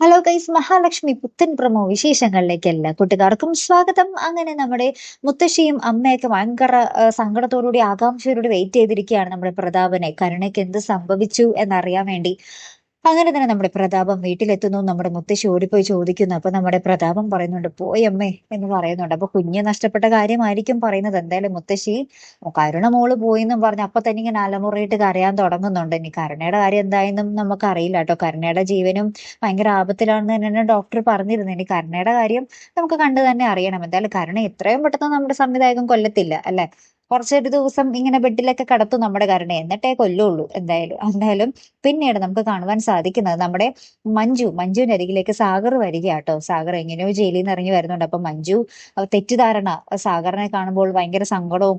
Hello guys Mahalakshmi പുത്തൻ promo വിശേഷങ്ങളിലേക്ക് എല്ലാ കൂട്ടുകാർക്കും സ്വാഗതം. അങ്ങനെ നമ്മുടെ മുത്തശ്ശിയും അമ്മയൊക്കെ ഭയങ്കര സങ്കടത്തോടുകൂടി ആകാംക്ഷയോടുകൂടി വെയിറ്റ് ചെയ്തിരിക്കുകയാണ് നമ്മുടെ പ്രതാപനെ. കരുണയ്ക്ക് എന്ത് സംഭവിച്ചു എന്നറിയാൻ വേണ്ടി. അങ്ങനെ തന്നെ നമ്മുടെ പ്രതാപം വീട്ടിലെത്തുന്നു. നമ്മുടെ മുത്തശ്ശി ഓടിപ്പോയി ചോദിക്കുന്നു. അപ്പൊ നമ്മുടെ പ്രതാപം പറയുന്നുണ്ട് പോയി അമ്മേ എന്ന് പറയുന്നുണ്ട്. അപ്പൊ കുഞ്ഞ് നഷ്ടപ്പെട്ട കാര്യമായിരിക്കും പറയുന്നത്. എന്തായാലും മുത്തശ്ശി കരുണ മോൾ പോയി എന്നും പറഞ്ഞ് അപ്പൊ തന്നെ ഇങ്ങനെ അലമുറയിട്ട് കരയാൻ തുടങ്ങുന്നുണ്ട്. ഇനി കരുണയുടെ കാര്യം എന്തായെന്നും നമുക്ക് അറിയില്ല കേട്ടോ. കരുണയുടെ ജീവനും ഭയങ്കര ആപത്തിലാണെന്ന് തന്നെ ഡോക്ടർ പറഞ്ഞിരുന്നു ഇനി കരുണയുടെ കാര്യം നമുക്ക് കണ്ടു തന്നെ അറിയണം. എന്തായാലും കരുണ എത്രയും പെട്ടെന്ന് നമ്മുടെ സംവിധായകൻ കൊല്ലത്തില്ല അല്ലെ? കുറച്ചൊരു ദിവസം ഇങ്ങനെ ബെഡിലൊക്കെ കടത്തും നമ്മുടെ കരുണ എന്നിട്ടേ കൊല്ലുള്ളൂ എന്തായാലും. എന്തായാലും പിന്നീട് നമുക്ക് കാണുവാൻ സാധിക്കുന്നത് നമ്മുടെ മഞ്ജു. മഞ്ജുവിന്റെ അരികിലേക്ക് സാഗർ വരികയാട്ടോ. സാഗർ എങ്ങനെയോ ജയിലിൽ നിന്ന് ഇറങ്ങി വരുന്നുണ്ട്. അപ്പൊ മഞ്ജു തെറ്റിദ്ധാരണ. സാഗറിനെ കാണുമ്പോൾ ഭയങ്കര സങ്കടവും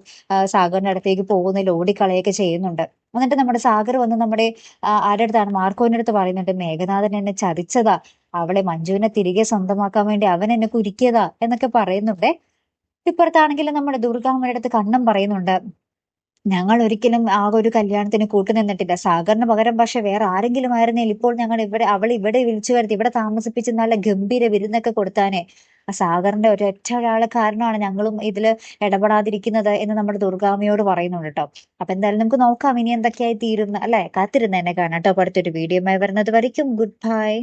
സാഗറിന്റെ അടുത്തേക്ക് പോകുന്നതിൽ ഓടിക്കളയൊക്കെ ചെയ്യുന്നുണ്ട്. എന്നിട്ട് നമ്മുടെ സാഗർ വന്ന് നമ്മുടെ ആരുടെ അടുത്താണ്? മാർക്കോവിന്റെ അടുത്ത് പറയുന്നുണ്ട് മേഘനാഥൻ എന്നെ ചതിച്ചതാ. അവളെ മഞ്ജുവിനെ തിരികെ സ്വന്തമാക്കാൻ വേണ്ടി അവൻ എന്നെ കുരുക്കിയതാ എന്നൊക്കെ പറയുന്നുണ്ടേ. ഇപ്പുറത്താണെങ്കിലും നമ്മുടെ ദുർഗാമ്മയുടെ അടുത്ത് കണ്ണം പറയുന്നുണ്ട്. ഞങ്ങൾ ഒരിക്കലും ആ ഒരു കല്യാണത്തിന് കൂട്ടുനിന്നിട്ടില്ല സാഗറിന് പകരം പക്ഷെ വേറെ ആരെങ്കിലും ആയിരുന്നെങ്കിൽ ഇപ്പോൾ ഞങ്ങൾ ഇവിടെ അവൾ ഇവിടെ വിളിച്ചു വരുത്തി ഇവിടെ താമസിപ്പിച്ച് നല്ല ഗംഭീര വിരുന്നൊക്കെ കൊടുത്താനേ. ആ സാഗറിന്റെ ഒരൊറ്റ ഒരാളെ കാരണമാണ് ഞങ്ങളും ഇതിൽ ഇടപെടാതിരിക്കുന്നത് എന്ന് നമ്മുടെ ദുർഗാമയോട് പറയുന്നുണ്ട് കേട്ടോ. അപ്പൊ എന്തായാലും നമുക്ക് നോക്കാം ഇനി എന്തൊക്കെയായി തീരുന്ന അല്ലെ? കാത്തിരുന്ന എന്നെ കാണാം കേട്ടോ. അടുത്തൊരു വീഡിയോ വരുന്നത് വരയ്ക്കും. Good bye